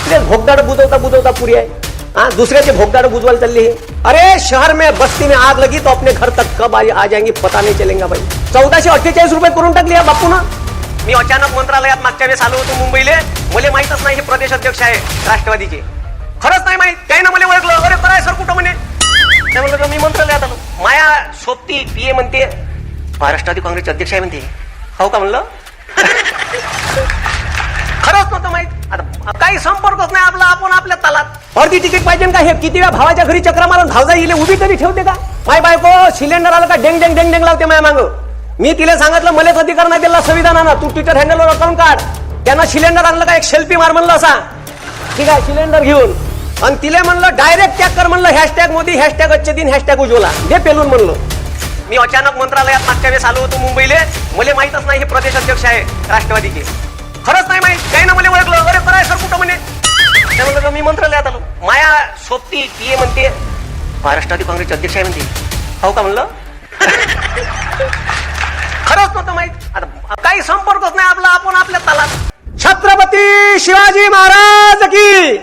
आपलेच भोगदाड बुजवता बुजवता पुरी आहे हाँ दुसऱ्याचे भोगदाड बुजवायला चालली है। अरे शहर में बस्ती में आग लगी तो अपने घर तक कब आ, आ जाएंगी पता नहीं चलेगा भाई। चौदाशे अठ्ठेचाळीस रुपये करून टाकली या बापू ना। मी अचानक मंत्रालयात मागच्या वेळेस आलो होतो मुंबईले। मला माहितच नाही हे प्रदेश अध्यक्ष आहे राष्ट्रवादीचे। खरंच नाही माहीत काही ना मला ओळखलं. अरे कराय सर कुठं म्हणे? म्हणलं मी मंत्रालयात आलो. माया सोबती ए म्हणते महाराष्ट्रवादी काँग्रेसचे अध्यक्ष आहे म्हणते. हो का म्हणलं? खरंच नव्हतं माहीत. काही संपर्कच नाही आपला आपण आपल्या तालात. अर्धी तिकीट पाहिजे का हे किती वेळा भावाच्या घरी चक्र मारून धावजा येईल उभी तरी ठेवते का? माय बायको सिलेंडर आलं का? डेंग डेंग डेंग डेंग लावते माझ्या मागं. मी तिला सांगितलं मलेच अधिकार नाही दिला संविधानानं. तू ट्विटर हँडलवर अकाउंट काढ. त्यांना सिलेंडर आणलं का? एक सेल्फी मार म्हणलं असा. ठीक आहे सिलेंडर घेऊन. आणि तिला म्हणलं डायरेक्ट टॅग कर म्हणलं हॅशटॅग मोदी हॅशटॅग अच्छे दिन हॅशटॅग उज्ज्वला. दे पेलून म्हणलं. मी अचानक मंत्रालयात मागच्या वेळेस आलो होतो मुंबईले. मला माहीतच नाही हे प्रदेश अध्यक्ष आहे राष्ट्रवादीचे. खरंच नाही माहीत. काही ना मला ओळखलं. अरे कराय सर कुठं म्हणे? म्हणलं मी मंत्रालयात आलो. माया सोबती ए म्हणते. महाराष्ट्रवादी काँग्रेसचे अध्यक्ष आहे म्हणते. हो का? म्हणलं. खरंच नव्हतं माहीत. आता काही संपर्कच नाही आपला आपण आपल्या तालात. छत्रपती शिवाजी महाराज की.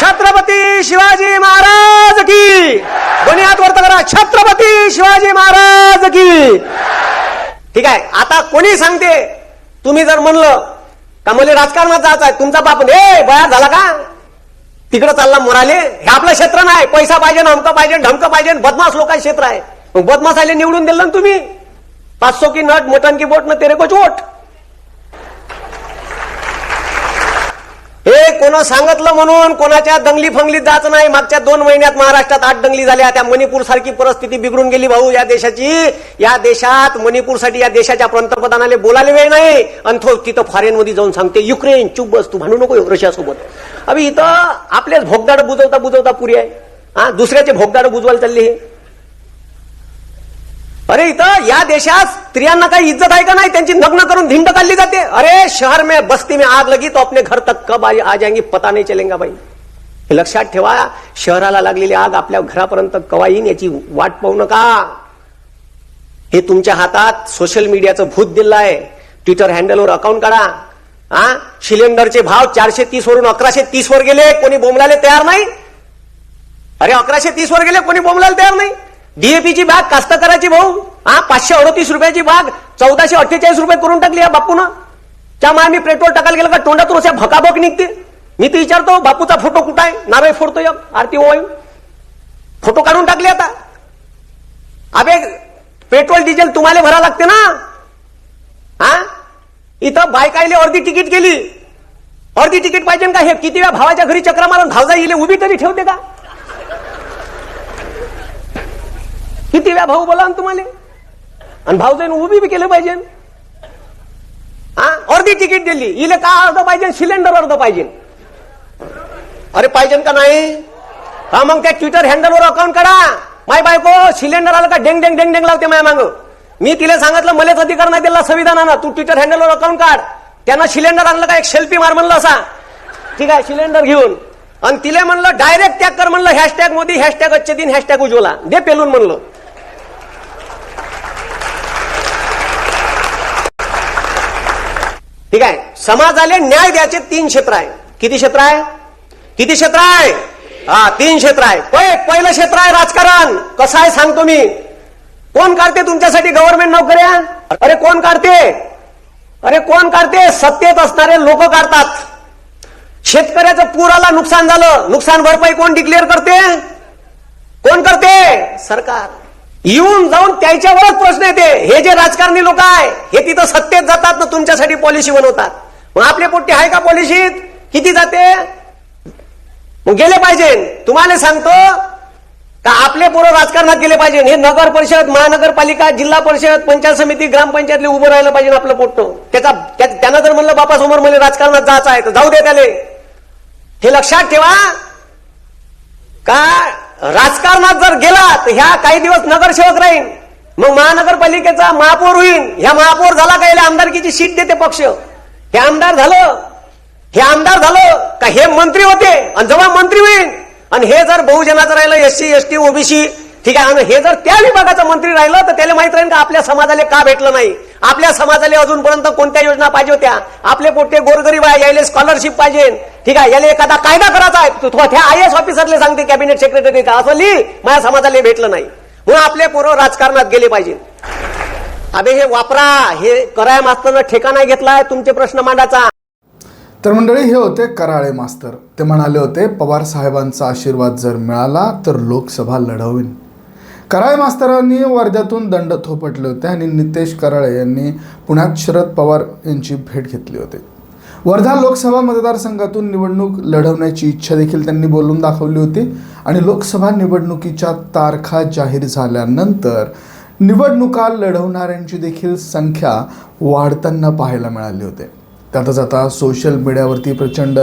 छत्रपती शिवाजी महाराज की. दोन्ही हात वरत करा छत्रपती शिवाजी महाराज की. ठीक आहे. आता कोणी सांगते? तुम्ही जर म्हणलं का मला राजकारणात जायचं आहे तुमचा बाप ए बया झाला का? तिकडे चालला मोराले. हे आपलं क्षेत्र नाही. पैसा पाहिजे अमकं पाहिजे ढमकं पाहिजे बदमाश लोकांचं क्षेत्र आहे. बदमाश आले निवडून दिलं ना तुम्ही? पाचशो की नट मटन की बोट न तेरे को चोट हे कोण सांगितलं म्हणून? कोणाच्या दंगली फंगलीत जायचं नाही? मागच्या दोन महिन्यात महाराष्ट्रात आठ दंगली झाल्या. त्या मणिपूर सारखी परिस्थिती बिघडून गेली भाऊ या देशाची. या देशात मणिपूरसाठी या देशाच्या पंतप्रधानाला बोलायला वेळ नाही. आणि तो तिथं फॉरेन मध्ये जाऊन सांगते युक्रेन चुप बस तू भांडू नको रशियासोबत. अभि इथं आपलेच भोगदाड बुजवता बुजवता पुरी आहे. हा दुसऱ्याचे भोगदाड बुजवायला चालले हे. अरे इथं या देशात स्त्रियांना काही इज्जत आहे का नाही? त्यांची नग्न करून धिंड काढली जाते. अरे शहर में बस्ती में आग लगी तो अपने घर तक कब आ जाएंगी? पता नाही चलेंगा बाई हे लक्षात ठेवा शहराला लागलेली आग आपल्या घरापर्यंत कवा येईन याची वाट पाहू नका. हे तुमच्या हातात सोशल मीडियाचं भूत दिलं आहे. ट्विटर हँडलवर अकाउंट काढा. हा सिलेंडरचे भाव चारशे तीस वरून अकराशे तीस वर गेले कोणी बोंबलाले तयार नाही? अरे अकराशे तीस वर गेले कोणी बोंबलायला तयार नाही? डीएपीची बाग कास्तकाराची भाऊ. हा पाचशे अडतीस रुपयाची बाग चौदाशे अठ्ठेचाळीस रुपये करून टाकली या बापून. त्यामुळे मी पेट्रोल टाकायला गेलं का तोंडातून अशा भकाभक निघते. मी तर विचारतो बापूचा फोटो कुठं आहे? नारळ फोडतो या आरती ओवाई फोटो काढून टाकले आता. अबे पेट्रोल डिझेल तुम्हाला भरा लागते ना? हा? इथं बायकाईले अर्धी तिकीट गेली अर्धी तिकीट पाहिजे का? हे किती वेळा भावाच्या घरी चक्रा मारून धावजा येईल उभी तरी ठेवते का? किती वेळा भाऊ बोला ना तुम्हाला. आणि भाऊ जाईन उभी बी केलं पाहिजे. हा अर्धी तिकीट दिली. इले का अर्ध पाहिजे? सिलेंडर अर्ध पाहिजे. अरे पाहिजे का नाही? हा मग त्या ट्विटर हँडलवर अकाउंट काढा. माय बायको सिलेंडर आलं का डेंग डेंग डेंग डेंग लावते माया मागं. मी तिला सांगितलं मलाच अधिकार नाही दिला संविधानानं. तू ट्विटर हँडलवर अकाउंट काढ. त्यांना सिलेंडर आणलं का? एक सेल्फी मार म्हणलं असा. ठीक आहे सिलेंडर घेऊन. आणि तिला म्हणलं डायरेक्ट टॅग कर म्हणलं. हॅशटॅग मोदी हॅशटॅग अच्छे दिन हॅशटॅग उज्ज्वला. दे पेलून म्हणलं. ठीक आहे. समाजाला न्याय द्यायचे तीन क्षेत्र आहे. किती क्षेत्र आहे? किती क्षेत्र आहे? हा तीन क्षेत्र आहे. पहिलं क्षेत्र आहे राजकारण. कसं आहे सांगतो मी. कोण काढते तुमच्यासाठी गव्हर्नमेंट नोकऱ्या? अरे कोण काढते? अरे कोण काढते? सत्तेत असणारे लोक काढतात. शेतकऱ्याचं पुराला नुकसान झालं. नुकसान भरपाई कोण डिक्लेअर करते? कोण करते? सरकार. येऊन जाऊन त्याच्यावरच प्रश्न येते. हे जे राजकारणी लोक आहे हे तिथं सत्तेत जातात ना तुमच्यासाठी पॉलिसी बनवतात. मग आपले पोट्टी आहे का पॉलिसीत किती जाते? मग गेले पाहिजे. तुम्हाला सांगतो का आपले पोरं राजकारणात गेले पाहिजे. हे नगर परिषद महानगरपालिका जिल्हा परिषद पंचायत समिती ग्रामपंचायतले उभं राहिलं पाहिजे आपलं पोट्ट. त्याचा त्या- त्यानं जर म्हणलं बापासमोर मला राजकारणात जायचं आहे तर जाऊ दे त्याले. हे लक्षात ठेवा. का राजकारणात जर गेला तर ह्या काही दिवस नगरसेवक राहीन. मग महानगरपालिकेचा महापौर होईल ह्या महापौर झाला का याला आमदारकीची सीट देते पक्ष? हे आमदार झालं. हे आमदार झालं का हे मंत्री होते आणि जेव्हा मंत्री होईल आणि हे जर बहुजनाचं राहिलं एससी एसटी ओबीसी ठीक आहे आणि हे जर त्या विभागाचं मंत्री राहिलं तर त्याला माहीत राहील का आपल्या समाजाला का भेटलं नाही? आपल्या समाजाला अजूनपर्यंत कोणत्या योजना पाहिजे होत्या? आपले पोटे गोरगरीब आहे यायला स्कॉलरशिप पाहिजे. ठीक आहे याला एखादा कायदा करायचा आहे. तू त्या आय एस ऑफिसरले सांगते कॅबिनेट सेक्रेटरी का असं लिही माझ्या समाजाला भेटलं नाही. म्हणून आपले पोरं राजकारणात गेले पाहिजे. अबे हे वापरा. हे कराय मास्तरनं ठेका नाही घेतलाय तुमचे प्रश्न मांडायचा. तर मंडळी हे होते कराळे मास्तर. ते म्हणाले होते पवार साहेबांचा आशीर्वाद जर मिळाला तर लोकसभा लढवीन. कराळे मास्तरांनी वर्ध्यातून दंड थोपटले होते आणि नितेश कराळे यांनी पुण्यात शरद पवार यांची भेट घेतली होती. वर्धा लोकसभा मतदारसंघातून निवडणूक लढवण्याची इच्छा देखील त्यांनी बोलून दाखवली होती. आणि लोकसभा निवडणुकीच्या तारखा जाहीर झाल्यानंतर निवडणुका लढवणाऱ्यांची देखील संख्या वाढताना पाहायला मिळाली होते. त्यातच आता सोशल मीडियावरती प्रचंड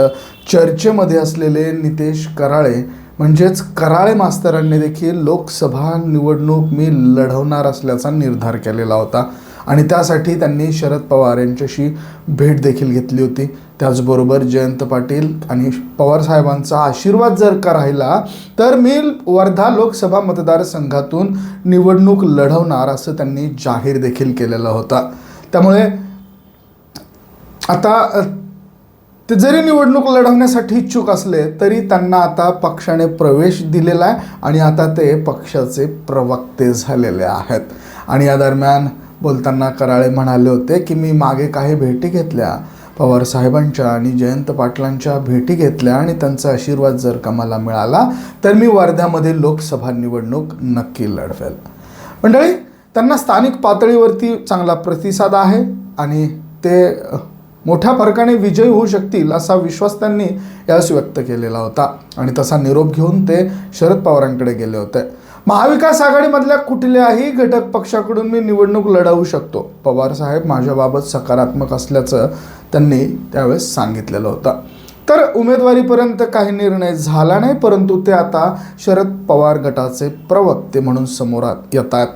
चर्चेमध्ये असलेले नितेश कराळे म्हणजेच कराळे मास्तरांनी देखील लोकसभा निवडणूक मी लढवणार असल्याचा निर्धार केलेला होता. आणि त्यासाठी त्यांनी शरद पवार यांच्याशी भेट देखील घेतली होती. त्याचबरोबर जयंत पाटील आणि पवार साहेबांचा आशीर्वाद जर का राहिला तर मी वर्धा लोकसभा मतदारसंघातून निवडणूक लढवणार असं त्यांनी जाहीर देखील केलेला होता. त्यामुळे आता ते जरी निवडणूक लढवण्यासाठी इच्छुक असले तरी त्यांना आता पक्षाने प्रवेश दिलेला आहे आणि आता ते पक्षाचे प्रवक्ते झालेले आहेत. आणि या दरम्यान बोलताना कराळे म्हणाले होते की मी मागे काही भेटी घेतल्या. पवार साहेबांच्या आणि जयंत पाटलांच्या भेटी घेतल्या आणि त्यांचा आशीर्वाद जर का मला मिळाला तर मी वर्ध्यामध्ये लोकसभा निवडणूक नक्की लढवेल. मंडळी त्यांना स्थानिक पातळीवरती चांगला प्रतिसाद आहे आणि ते मोठ्या फरकाने विजयी होऊ शकतील असा विश्वास त्यांनी यास व्यक्त केलेला होता. आणि तसा निरोप घेऊन ते शरद पवारांकडे गेले होते. महाविकास आघाडीमधल्या कुठल्याही घटक पक्षाकडून मी निवडणूक लढवू शकतो. पवार साहेब माझ्याबाबत सकारात्मक असल्याचं त्यांनी त्यावेळेस सांगितलेलं होतं. तर उमेदवारीपर्यंत काही निर्णय झाला नाही परंतु ते आता शरद पवार गटाचे प्रवक्ते म्हणून समोर येतात.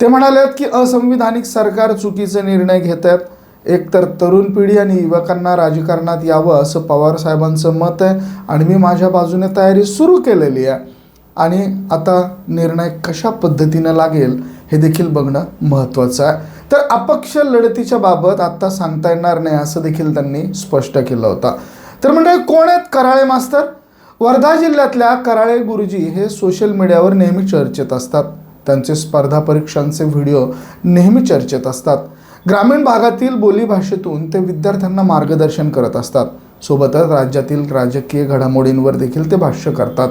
ते म्हणाले आहेत की असंविधानिक सरकार चुकीचे निर्णय घेत आहेत एकतर तरुण पिढी आणि युवकांना राजकारणात यावं असं पवार साहेबांचं मत आहे आणि मी माझ्या बाजूने तयारी सुरू केलेली आहे. आणि आता निर्णय कशा पद्धतीनं लागेल हे देखील बघणं महत्त्वाचं आहे. तर अपक्ष लढतीच्या बाबत आत्ता सांगता येणार नाही असं देखील त्यांनी स्पष्ट केलं होतं. तर म्हणजे कोण आहेत कराळे मास्तर? वर्धा जिल्ह्यातल्या कराळे गुरुजी हे सोशल मीडियावर नेहमी चर्चेत असतात. त्यांचे स्पर्धा परीक्षांचे व्हिडिओ नेहमी चर्चेत असतात. ग्रामीण भागातील बोलीभाषेतून ते विद्यार्थ्यांना मार्गदर्शन करत असतात. सोबतच राज्यातील राजकीय घडामोडींवर देखील ते भाष्य करतात.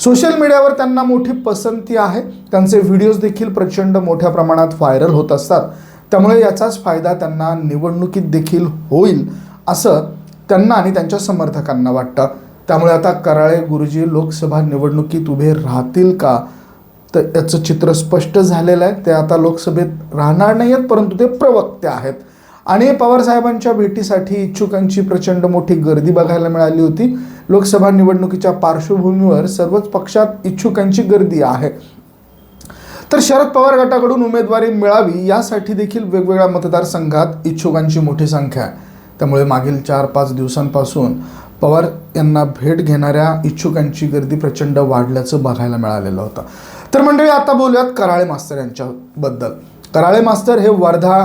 सोशल मीडियावर त्यांना मोठी पसंती आहे. त्यांचे व्हिडिओज देखील प्रचंड मोठ्या प्रमाणात व्हायरल होत असतात. त्यामुळे याचाच फायदा त्यांना निवडणुकीत देखील होईल असं त्यांना आणि त्यांच्या समर्थकांना वाटतं. त्यामुळे आता कराळे गुरुजी लोकसभा निवडणुकीत उभे राहतील का? तर याचं चित्र स्पष्ट झालेलं आहे. ते आता लोकसभेत राहणार नाही आहेत परंतु ते प्रवक्ते आहेत. आणि पवारसाहेबांच्या भेटीसाठी इच्छुकांची प्रचंड मोठी गर्दी बघायला मिळाली होती. लोकसभा निवडणुकीच्या पार्श्वभूमीवर सर्वच पक्षात इच्छुकांची गर्दी आहे. तर शरद पवार गटाकडून उमेदवारी मिळावी यासाठी देखील वेगवेगळ्या मतदारसंघात इच्छुकांची मोठी संख्या आहे. त्यामुळे मागील चार पाच दिवसांपासून पवार यांना भेट घेणाऱ्या इच्छुकांची गर्दी प्रचंड वाढल्याचं बघायला मिळालेलं होतं. तर मंडळी आता बोलूयात कराळे मास्तर यांच्याबद्दल. कराळे मास्तर हे वर्धा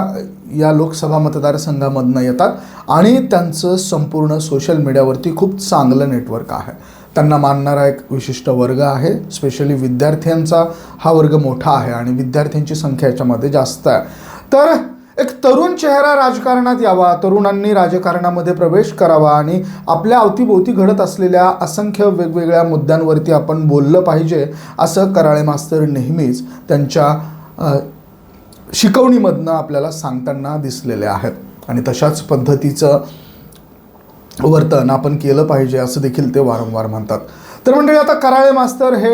या लोकसभा मतदारसंघामधनं येतात आणि त्यांचं संपूर्ण सोशल मीडियावरती खूप चांगलं नेटवर्क आहे. त्यांना मानणारा एक विशिष्ट वर्ग आहे. स्पेशली विद्यार्थ्यांचा हा वर्ग मोठा आहे आणि विद्यार्थ्यांची संख्या याच्यामध्ये जास्त आहे. तर एक तरुण चेहरा राजकारणात यावा तरुणांनी राजकारणामध्ये प्रवेश करावा आणि आपल्या अवतीभोवती घडत असलेल्या असंख्य वेगवेगळ्या मुद्द्यांवरती आपण बोललं पाहिजे असं कराळे मास्तर नेहमीच त्यांच्या शिकवणीमधनं आपल्याला सांगताना दिसलेले आहेत. आणि तशाच पद्धतीचं वर्तन आपण केलं पाहिजे असं देखील ते वारंवार म्हणतात. तर म्हणजे आता कराळे मास्तर हे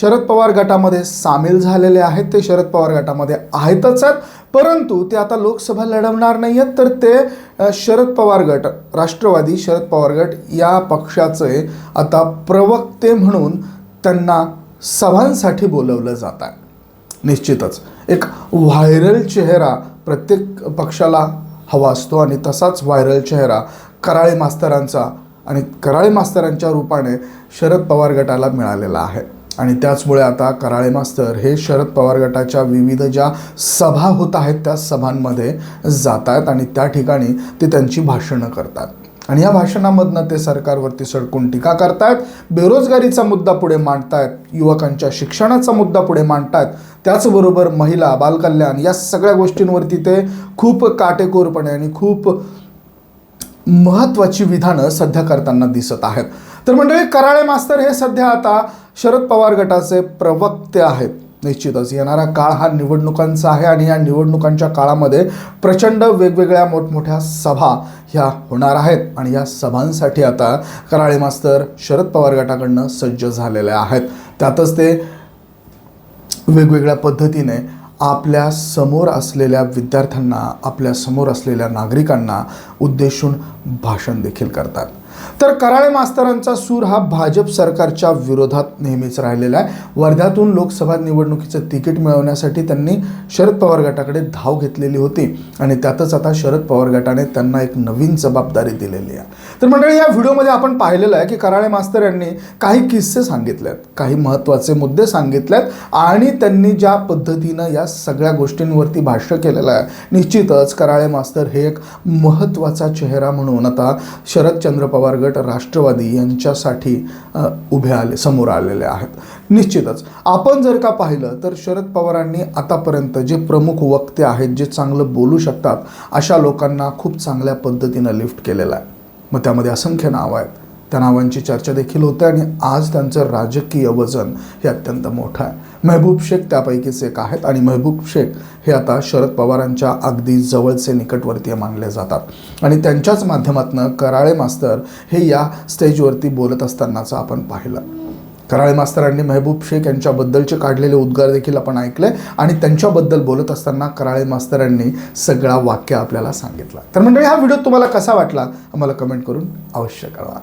शरद पवार गटामध्ये सामील झालेले आहेत. ते शरद पवार गटामध्ये आहेतच आहेत. परंतु ते आता लोकसभा लढवणार नाही आहेत तर ते शरद पवार गट राष्ट्रवादी शरद पवार गट या पक्षाचे आता प्रवक्ते म्हणून त्यांना सभांसाठी बोलवलं जात आहे. निश्चितच. एक व्हायरल चेहरा प्रत्येक पक्षाला हवा असतो आणि तसाच व्हायरल चेहरा कराळे मास्तरांचा आणि कराळे मास्तरांच्या रूपाने शरद पवार गटाला मिळालेला आहे. आणि त्याचमुळे आता कराळे मास्तर हे शरद पवार गटाच्या विविध ज्या सभा होत आहेत त्या सभांमध्ये जात आहेत आणि त्या ठिकाणी ते त्यांची भाषणं करतात. आणि या भाषणामधनं ते सरकारवरती सडकून टीका करतायत. बेरोजगारीचा मुद्दा पुढे मांडतायत. युवकांच्या शिक्षणाचा मुद्दा पुढे मांडतायत. त्याचबरोबर महिला बालकल्याण या सगळ्या गोष्टींवरती ते खूप काटेकोरपणे आणि खूप महत्त्वाची विधानं सध्या करताना दिसत आहेत. तर मंडळी कराळे मास्तर हे सध्या आता शरद पवार गटाचे प्रवक्ते आहेत. निश्चितच येणारा काळ हा निवडणुकांचा आहे आणि या निवडणुकांच्या काळामध्ये प्रचंड वेगवेगळ्या मोठमोठ्या सभा ह्या होणार आहेत. आणि या सभांसाठी आता कराळे मास्तर शरद पवार गटाकडनं सज्ज झालेले आहेत. त्यातच ते वेगवेगळ्या पद्धतीने आपल्यासमोर असलेल्या विद्यार्थ्यांना आपल्यासमोर असलेल्या नागरिकांना उद्देशून भाषण देखील करतात. तर कराळे मास्तरांचा सूर हा भाजप सरकारच्या विरोधात नेहमीच राहिलेला आहे. वर्ध्यातून लोकसभा निवडणुकीचं तिकीट मिळवण्यासाठी त्यांनी शरद पवार गटाकडे धाव घेतलेली होती आणि त्यातच आता शरद पवार गटाने त्यांना एक नवीन जबाबदारी दिलेली आहे. तर मंडळी या व्हिडिओमध्ये आपण पाहिलेलं आहे की कराळे मास्तर यांनी काही किस्से सांगितलेत काही महत्त्वाचे मुद्दे सांगितलेत आणि त्यांनी ज्या पद्धतीनं या सगळ्या गोष्टींवरती भाष्य केलेलं आहे निश्चितच कराळे मास्तर हे एक महत्त्वाचा चेहरा म्हणून आता शरदचंद्र पवार गट राष्ट्रवादी यांच्यासाठी उभे आले समोर आलेले आहेत. निश्चितच आपण जर का पाहिलं तर शरद पवारांनी आतापर्यंत जे प्रमुख वक्ते आहेत जे चांगलं बोलू शकतात अशा लोकांना खूप चांगल्या पद्धतीनं लिफ्ट केलेलं आहे. मग त्यामध्ये असंख्य नावं आहेत. त्या नावांची चर्चा देखील होते आणि आज त्यांचं राजकीय वजन हे अत्यंत मोठं आहे. महबूब शेख त्यापैकीच एक आहेत आणि महबूब शेख हे आता शरद पवारांच्या अगदी जवळचे निकटवर्तीय मानले जातात. आणि त्यांच्याच माध्यमातून कराळे मास्तर हे या स्टेजवरती बोलत असतानाचं आपण पाहिलं. कराळे मास्तरांनी महबूब शेख यांच्याबद्दलचे काढलेले उद्गार देखील आपण ऐकले आणि त्यांच्याबद्दल बोलत असताना कराळे मास्तरांनी सगळा वाक्य आपल्याला सांगितला. तर मंडळी हा व्हिडिओ तुम्हाला कसा वाटला? आम्हाला कमेंट करून अवश्य कळवा.